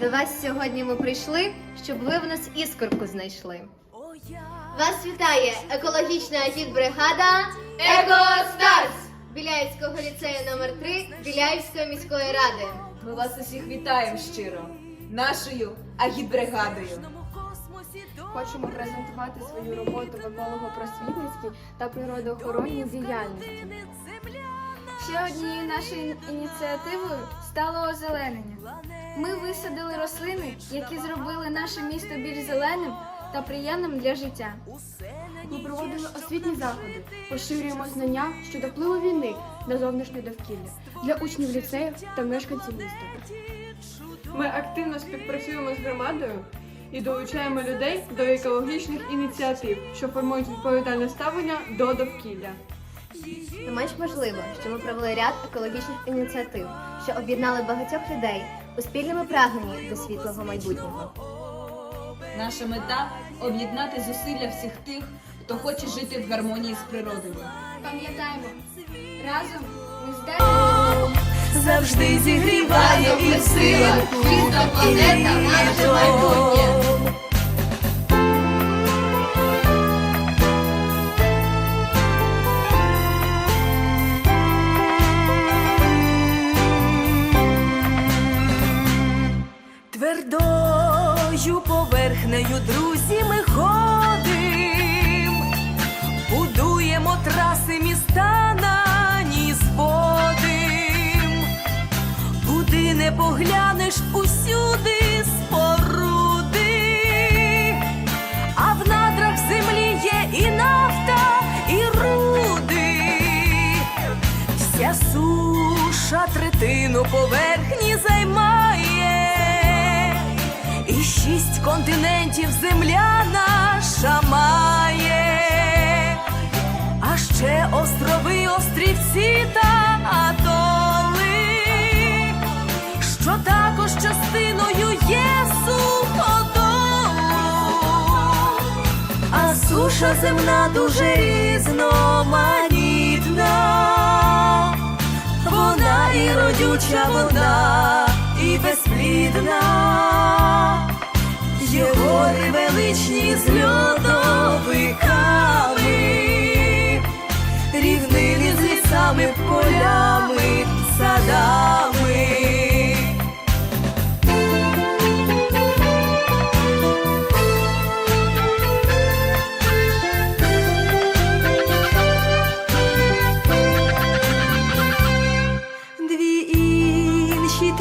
До вас сьогодні ми прийшли, щоб ви в нас іскорку знайшли. Вас вітає екологічна агітбригада «Екостарс» Біляївського ліцею номер 3 Біляївської міської ради. Ми вас усіх вітаємо щиро, нашою агітбригадою. Хочемо презентувати свою роботу в еколого-просвітницькій та природоохоронній діяльності. Ще однією нашою ініціативою стало озеленення. Ми висадили рослини, які зробили наше місто більш зеленим та приємним для життя. Ми проводимо освітні заходи, поширюємо знання щодо впливу війни на зовнішнє довкілля для учнів ліцеїв та мешканців міста. Ми активно співпрацюємо з громадою і долучаємо людей до екологічних ініціатив, що формують відповідальне ставлення до довкілля. Не менш важливо, що ми провели ряд екологічних ініціатив, що об'єднали багатьох людей у спільному прагненні до світлого майбутнього. Наша мета об'єднати зусилля всіх тих, хто хоче жити в гармонії з природою. Пам'ятаємо, разом ми здатні. завжди зігріває і сила, чиста планета, поверхнею, друзі, ми ходим, будуємо траси міста на ні зводим. Куди не поглянеш усюди споруди, а в надрах землі є і нафта, і руди. Вся суша третину поверхні континентів земля наша має, а ще острови, острівці та атоли, що також частиною є суходолу. А суша земна дуже різноманітна, вона і родюча вода, і безплідна, є гори величні з льодовиками, рівнини з лісами, полями, садами. Дві інші